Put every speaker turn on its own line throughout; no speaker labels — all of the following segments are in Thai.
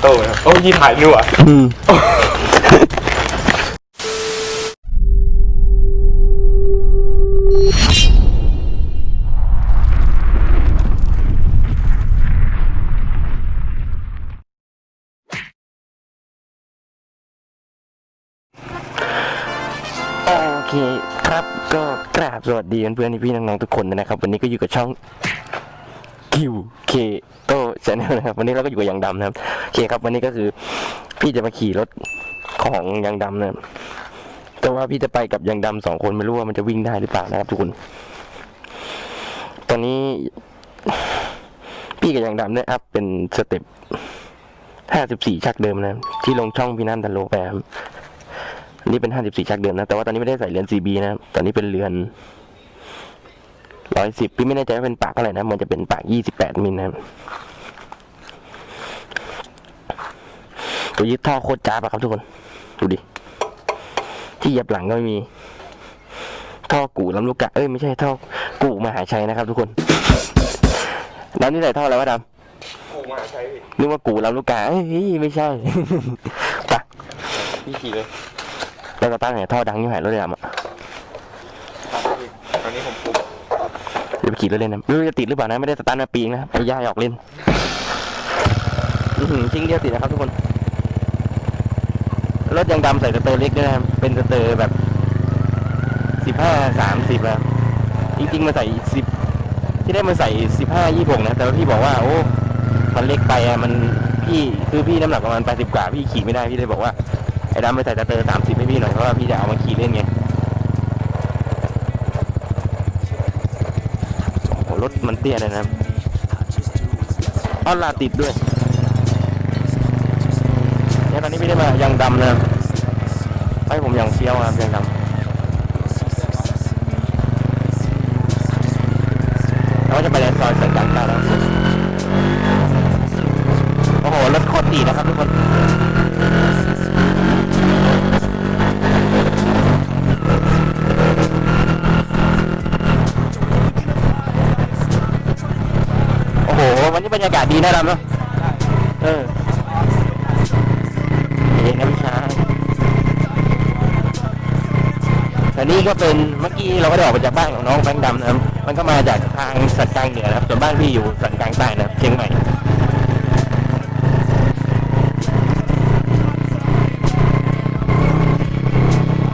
โต้ครับโอ้ยถ่ายด้วย
อืมโอเคครับก็กราบสวัสดีเพื่อนๆพี่ๆน้องๆทุกคนนะครับ วันนี้ก็อยู่กับช่อง QK โต ชาแนลนะครับวันนี้เราก็อยู่กับยางดำนะครับโอเคครับวันนี้ก็คือ พี่จะมาขี่รถของยางดำนะครับแต่ว่าพี่จะไปกับยางดำสองคนไม่รู้ว่ามันจะวิ่งได้หรือเปล่านะครับทุกคน ตอนนี้พี่กับยางดำได้อัพเป็นสเต็ปห้าสิบสี่ชักเดิมนะ ที่ลงช่องพี่น้ำทันโลไปครับนนี้เป็น54ชักเดิมนะ แต่ว่าตอนนี้ไม่ได้ใส่เหรียญ CB นะตอนนี้เป็นเรือน110พี่ไม่แน่ใจว่าเป็นปากเท่าไหร่นะ มันจะเป็นปาก28มิลนะครับ ตัวยึดท่อโคตรจ้าบอะครับทุกคน ดูดิ ที่เหยียบหลังก็ไม่มี ท่อกู่ลำลูกกะ เอ้ยไม่ใช่ท่อกู่มหาชัยนะครับ ทุกคน แล้วนี่ใส่ท่ออะไรวะด
กูมาใช้พี่ำ
นึกว่ากู่ลำลูกกะเอ้ยไม่ใช่ไปะ
พี่ขี่เลย
แล้วก็ตั้งไงท่อดังอยู่หายรถเลยดำอะ
ตอนนี้ผมปุ๊บ
เดี๋ยวไปขี่รถเล่นนะไม่รู้จะติดหรือเปล่านะ ไม่ได้สตาร์ทมาปีงนะเอาย่าออกเล่นอื้อหือทิ้งเดียวติดนะครับทุกคน รถยังดำใส่สเตอร์เล็กด้วยนะครับเป็นสเตอร์แบบสิบห้าสามสิบแล้วจริงๆมาใส่สิบที่ได้มาใส่สิบห้ายี่หกนะแต่ว่าพี่บอกว่าโอ้มันเล็กไปอะมันพี่คือพี่น้ำหนักประมาณแปดสิบกว่าพี่ขี่ไม่ได้พี่เลยบอกว่าไอ้ดำไปใส่สเตอร์สามสิบให้พี่หน่อยเพราะว่าพี่จะเอามาขี่เล่นไงโอ้รถมันเตี้ยเลยนะครับอ้าวลาติดด้วย ได้มยังดำนะครับให้ผมยังเฟี้ยวครับยังดำแล้วก็จะไปในซอยสันตาแล้วโอ้โหรถโคตรตีนะครับทุกคนโอ้โหวันนี้บรรยากาศดีนะดำเนาะเออ แต่นี่ก็เป็นเมื่อกี้เราก็ได้ออกมาจากบ้านของน้องแบงค์ดำนะครับ มันก็มาจากทางสันกลางเหนือนะครับ ส่วนบ้านพี่อยู่สันกลางใต้นะครับเชียงใหม่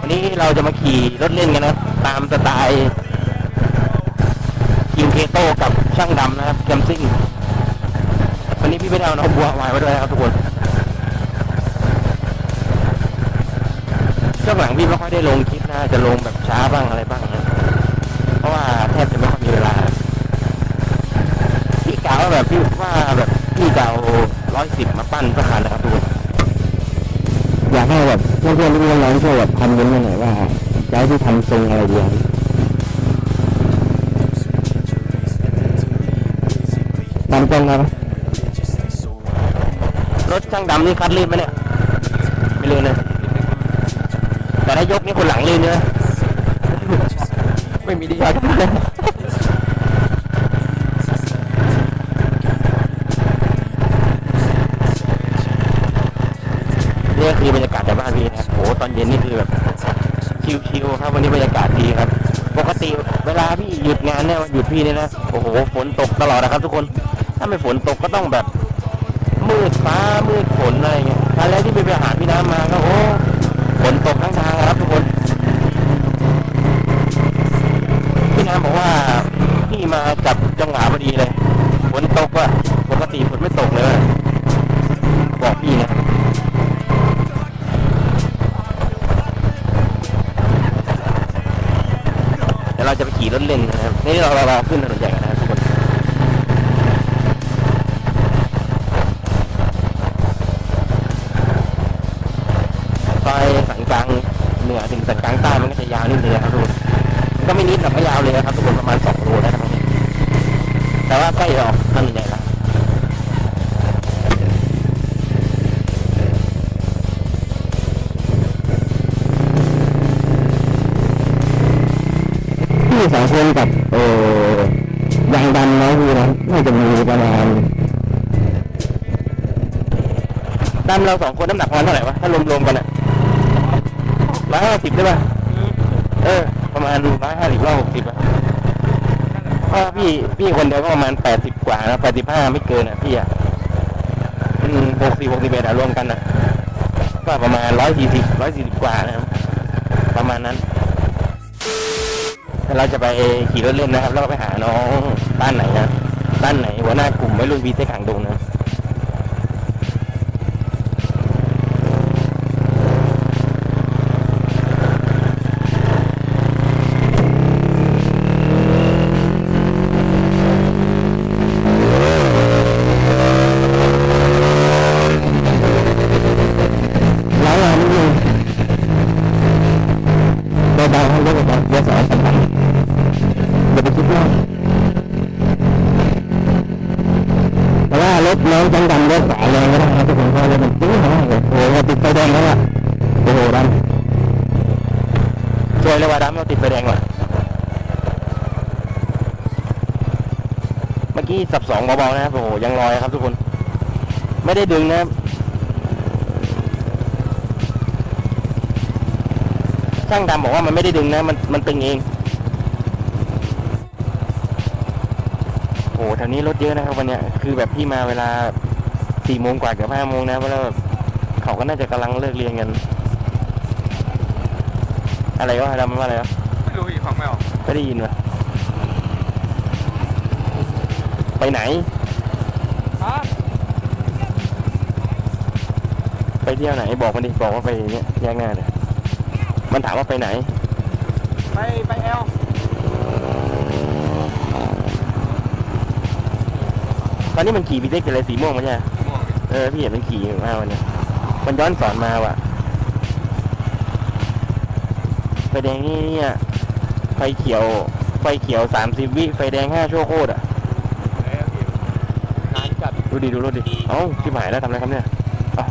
วันนี้เราจะมาขี่รถเล่นกันนะครับ ตามสไตล์คิวเคโต้กับช่างดำนะครับแคมซิ่งวันนี้พี่ไม่ได้เอาน้องบัววายมาด้วยนะครับทุกคนช่วงหลังพี่ไม่ค่อยได้ลงคลิป นะจะลงแบบช้าบ้างอะไรบ้างนะเพราะว่าแทบจะไม่ค่อยมีเวลา พี่กล่าวว่าแบบพี่ว่าแบบพี่จะเอาร้อยสิบมาปั้นสักคันนะครับทุกคน
อยากให้แบบเพื่อนๆพี่น้องๆช่วยแบบคอมเมนต์มาหน่อยว่าจะให้พี่ทำทรงอะไรดีครับตามตรงครับ
รถช่างดำนี่คัดลื่นไหมเนี่ย ไม่ลื่นนะ แต่ถ้ายกนี่คนหลังลื่นเนอะไม่มีดีครับนี่คือบรรยากาศจากบ้านพี่นะครับโหตอนเย็นนี่คือแบบชิวๆครับ วันนี้บรรยากาศดีครับ ปกติเวลาพี่หยุดงานเนี่ยหยุดพี่เนี่ยนะโอ้โหฝนตกตลอดนะครับ ทุกคนถ้าไม่ฝนตกก็ต้องแบบมืดฟ้ามืดฝนอะไรเงี้ยครั้งแรกที่ไปไปหาพี่น้ำมาก็โอ้ ฝนตกทั้งทางครับทุกคน พี่น้ำบอกว่าพี่มาจับจังหวะพอดีเลย ฝนตกว่ะปกติฝนไม่ตกเลยบอกพี่นะเดี๋ยวเราจะไปขี่รถเล่นนะครับ นี่เราเราเราขึ้นถนนใหญ่ ก็ไม่นิดหรอกก็ยาวเลยนะครับทุกคนประมาณสองโลได้ครับ แต่ว่าใกล้ออกถนนใหญ่แล้ว
พี่สองคนกับเออยางดันน้องพี่นะน่าจะมีประมาณ
ตามเราสองคนน้ำหนักประมาณเท่าไหร่วะถ้ารวมๆกันอะร้อยห้าสิบได้ป่ะเออ ประมาณร้อยห้าสิบร้อยหกสิบอะพ่อพี่พี่คนเดียวก็ประมาณแปดสิบกว่านะแปดสิบห้าไม่เกินอะพี่อะหกสิบหกสิบเอ็ดอะรวมกันอะก็ประมาณร้อยสี่สิบร้อยสี่สิบกว่านะครับประมาณนั้นเราจะไปขี่รถเล่นนะครับ แล้วก็ไปหาน้องบ้านไหนนะบ้านไหนหัวหน้ากลุ่มวัยรุ่นวีเซ็กหางดงนะ
สวยเลยว่า
ดำเราติดไฟแดงว่ะเมื่อกี้สับสองเบาๆนะครับโอ้โหยังลอยครับทุกคน ไม่ได้ดึงนะครับช่างดำบอกว่ามันไม่ได้ดึงนะ มันมันตึงเอง โอ้โหแถวนี้รถเยอะนะครับวันนี้คือแบบพี่มาเวลาสี่โมงกว่าเกือบห้าโมงนะเพราะว่าเขาก็น่าจะกำลังเลิกเรียนกัน อะไรวะดำมันว่าอะไรวะ
ไม่รู้อีกฟังไม่ออก
ไม่ได้ยินวะไปไหน
ฮะ
ไปเที่ยวไหน บอกมันดิ บอกว่าไปเนี้ยแยกหน้าเลยมันถามว่าไปไหน
ไปไปแอล
ตอนนี้มันขี่บีเด็กอะไรสีม่วงมาใช่ไหม
ม่วง
เออพี่เห็นมันขี่มาวันเนี้ยมันย้อนสอนมาว่ะ ไฟแดงนี่เนี่ย ไฟเขียว ไฟเขียวสามสิบวิ ไฟแดงห้าชั่วโคตรอะ
ไหนอะพี่นานจัด
ดูดิดูรถดิ เอ้าชิบหายแล้วทำอะไรครับเนี่ยอ๋อ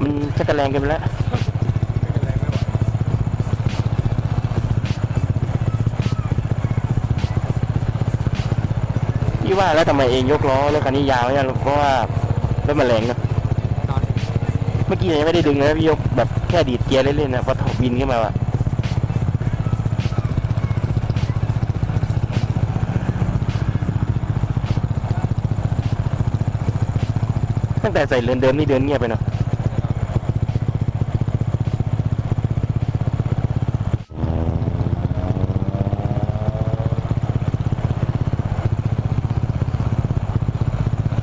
มันชักกระแรงเกันไปแล้ว
ไม่เป็นไรไม่ไหว
พี่ว่าแล้วทำไมเองยกล้อรถคันนี้ยาวเนี่ยเพราะว่ารถมันแรงนะ
นอน
เมื่อกี้ยังไม่ได้ดึงนะพี่ยกแบบแค่ดีดเกียร์เล่นๆนะพอถอบินขึ้นมาว่ะ ตั้งแต่ใส่เรือนเดิมนี่เดินเงียบไปเนาะ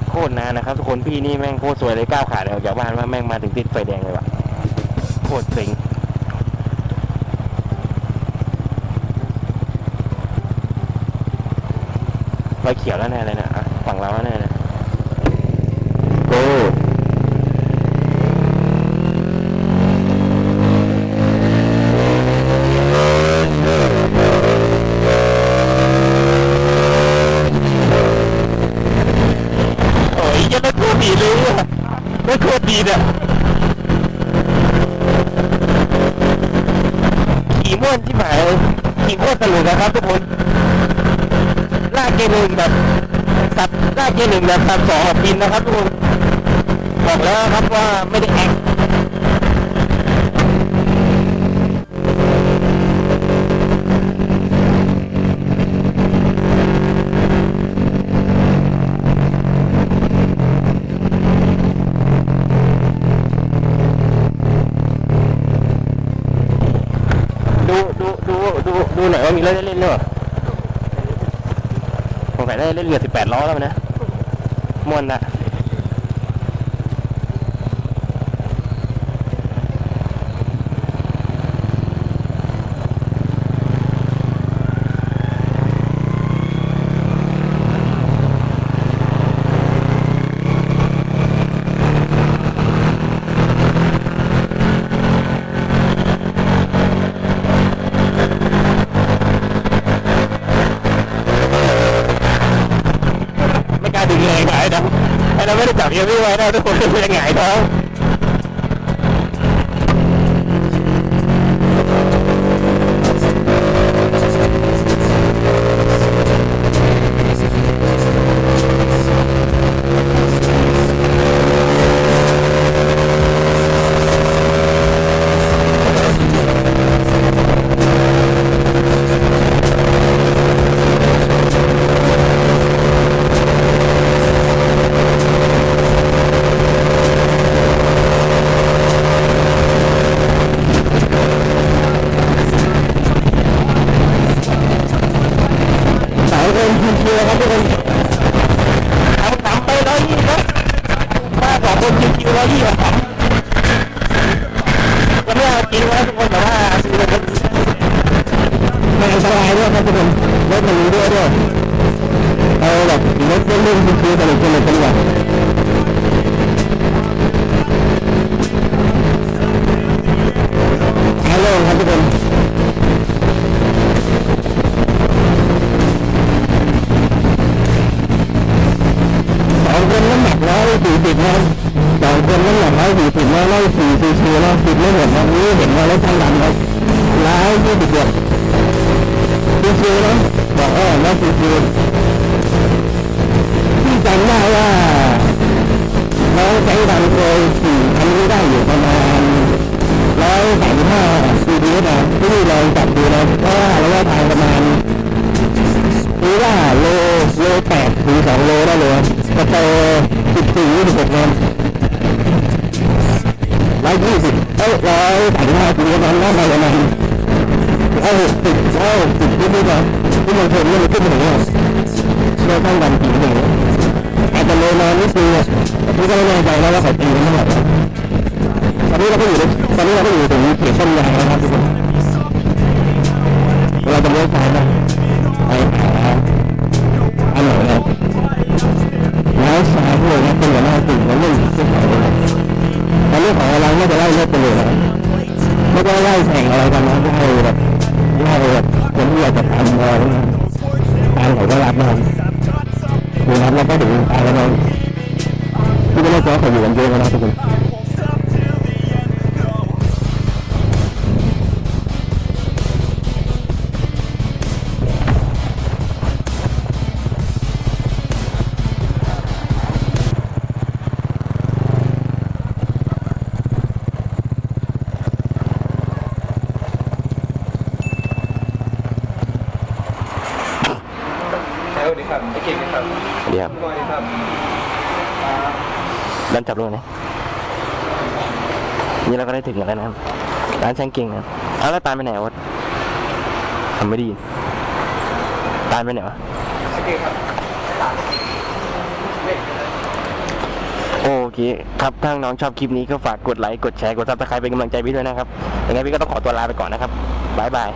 โคตรนานนะครับทุกคนพี่นี่แม่งโคตรสวยเลยก้าวขาเลยออกจากบ้านว่าแม่งมาถึงติดไฟแดงเลยว่ะโคตรเซ็งไฟเขียวแล้วแน่เลยนะอะฝั่งเราแล้วแน่เลย ลยอะไม่คตรดีเนี่ยขี่ม่วนที่หมายเลยขี่โคตรสนุกนะครับทุกคนลาเกียร์หนึ่งแบบสับลากเกียร์หนึ่งแบบสับสองแบบบินนะครับทุกคน บอกแล้วครับว่าไม่ได้แอคดูดูดูดูดูหน่อยว่ามีรถได้เล่นด้วยเหรอสงสัยได้เล่นเรือสิบแปดล้อแล้วมั้ยนะม่วนนะไม่กล้าดึงเลยหงายท้องไอ้ เราไม่ได้จับเอวไม่ไว้นะทุกคนเลยหงายท้อง
มันด้วยด้วยเอาแบบรถเล่นๆคือสนุกสนุกกันแบบฮัลโหลครับทุกคนสองคนน้ำหนักร้อยสี่สิบนะสองคนน้ำหนักร้อยสี่สิบนะร้อยสี่ซีซีนะสิบไม่หมดนะนี่เห็นว่ารถช่างดำครับร้อยยี่สิบเจ็ด ซีซีนะบอกเออร้อยซีซีที่จำได้ว่าน้องแก๊งดำเคยขี่คันนี้ได้อยู่ประมาณร้อยสามสิบห้าซีดีนะที่ลองจับดูนะเพราะว่าระยะทางประมาณคือว่าโลโลแปดถึงสองโลได้เลยกระโตสิบสี่ยี่สิบหกเมตรร้อยยี่สิบเอ้ยร้อยสามสิบห้าถึงประมาณน่าจะประมาณ เอาหกสิบเอาหกสิบนิดนิดนะที่มันเพิ่มนี่มันขึ้นไปถึงเนี่ยโลข้างดันกี่ถึงอาจจะโลนานนิดนึงอะพี่ก็ไม่แน่ใจแล้วว่าเขาตีกันเท่าไหร่ตอนนี้เราก็อยู่ในตอนนี้เราก็อยู่ถึงเขตต้นยางนะครับทุกคนเราจะเลี้ยวซ้ายนะไปหาอันไหนครับแล้วสายพวกนี้เป็นหัวหน้าติ่งแล้วเรื่องที่ขาเลยตอนนี้ของเราไม่จะไล่เลิกไปเลยนะไม่ได้ไล่แข่งอะไรกันนะไม่ให้แบบ ไม่ให้แบบคนที่อยากจะทำอะไรนะทางเขาก็รับนะดูครับเราก็ถึงตายแล้วนะที่ไม่ได้ก็เขาอยู่กันเยอะนะทุกคน
ด้า
นจับรถนะนี่เราก็ได้ถึงแล้วนะครับร้านช่างเก่งนะเอาแล้วตาลไปไหนวะทำไม่ดีตาลไปไหนวะ
ไอ้เก่งครับ
โอเคครับถ้าน้องชอบคลิปนี้ก็ฝากกดไลค์กดแชร์กดซับสไครป์เป็นกำลังใจพี่ด้วยนะครับยังไงพี่ก็ต้องขอตัวลาไปก่อนนะครับบ๊ายบาย